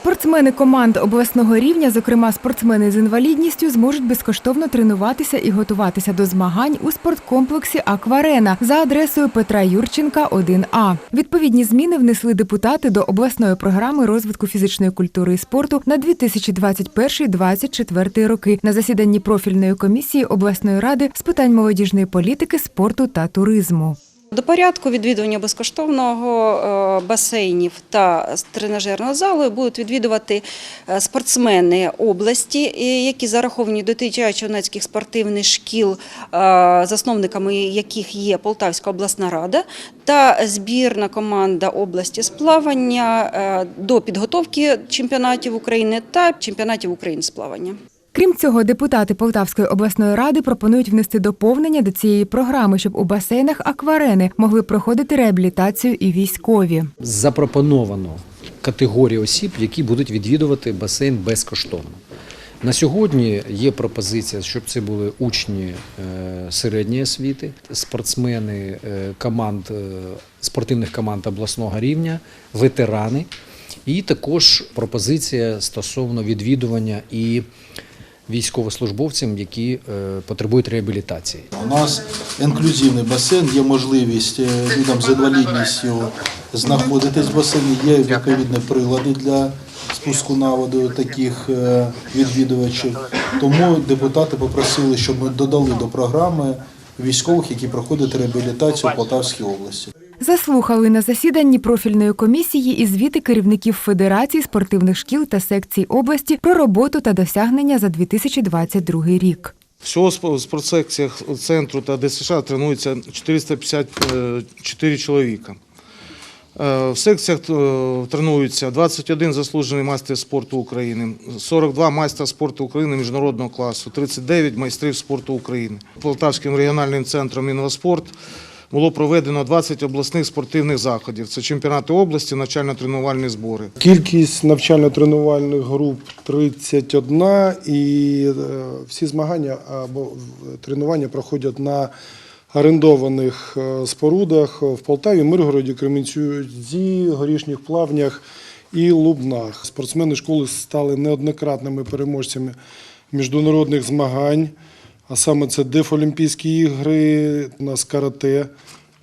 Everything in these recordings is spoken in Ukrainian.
Спортсмени команд обласного рівня, зокрема спортсмени з інвалідністю, зможуть безкоштовно тренуватися і готуватися до змагань у спорткомплексі Акварена за адресою Петра Юрченка, 1А. Відповідні зміни внесли депутати до обласної програми розвитку фізичної культури і спорту на 2021-2024 роки на засіданні профільної комісії обласної ради з питань молодіжної політики, спорту та туризму. До порядку відвідування безкоштовного е, басейнів та тренажерного залу будуть відвідувати е, спортсмени області, які зараховані до дитячо-юнацьких спортивних шкіл, е, засновниками яких є Полтавська обласна рада, та збірна команда області з плавання до підготовки чемпіонатів України та чемпіонатів України з плавання. Крім цього, депутати Полтавської обласної ради пропонують внести доповнення до цієї програми, щоб у басейнах акварени могли проходити реабілітацію і військові. запропоновано категорії осіб, які будуть відвідувати басейн безкоштовно. На сьогодні є пропозиція, щоб це були учні е, середньої освіти, спортсмени е, команд е, спортивних команд обласного рівня, ветерани, і також пропозиція стосовно відвідування і військовослужбовцям, які е, потребують реабілітації. У нас інклюзивний басейн, є можливість е, людям з інвалідністю знаходитись в басейні, є відповідні прилади для спуску на воду таких е, відвідувачів. Тому депутати попросили, щоб ми додали до програми військових, які проходять реабілітацію в Полтавській області. Заслухали на засіданні профільної комісії і звіти керівників Федерації спортивних шкіл та секцій області про роботу та досягнення за 2022 рік. Всього в спортсекціях центру та ДСШ тренується 454 чоловіка. Е, В секціях е, тренуються 21 заслужений майстер спорту України, 42 майстра спорту України міжнародного класу, 39 майстрів спорту України. Полтавським регіональним центром «Інваспорт» було проведено 20 обласних спортивних заходів. Це чемпіонати області, навчально-тренувальні збори. Кількість навчально-тренувальних груп 31 і е, всі змагання або тренування проходять на орендованих е, спорудах в Полтаві, Миргороді, Кременчуці, Горішніх Плавнях і Лубнах. Спортсмени школи стали неоднократними переможцями міжнародних змагань, а саме це Дефолімпійські ігри, у нас карате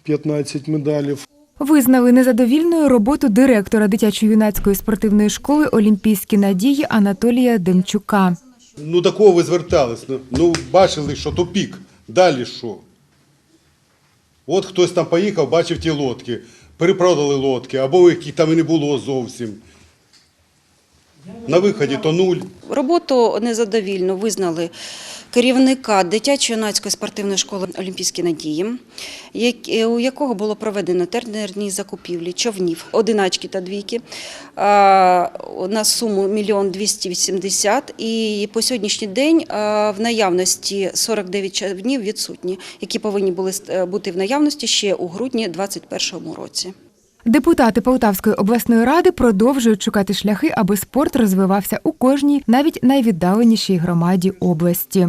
15 медалів. Визнали незадовільною роботу директора дитячо-юнацької спортивної школи Олімпійські надії Анатолія Демчука. Ну до кого ви звертались? Ну, Ну, бачили, що тупік. Далі що? От хтось там поїхав, бачив ті лодки, перепродали лодки, або їх там і не було зовсім. На виході то нуль. Роботу незадовільно визнали керівника дитячо-юнацької спортивної школи Олімпійські надії, е, у якого було проведено тернерні закупівлі човнів, одиначки та двійки на суму 1 280 000 і по сьогоднішній день в наявності 49 човнів відсутні, які повинні були е, бути в наявності ще у грудні 2021 році. Депутати Полтавської обласної ради продовжують шукати шляхи, аби спорт розвивався у кожній, навіть найвіддаленішій громаді області.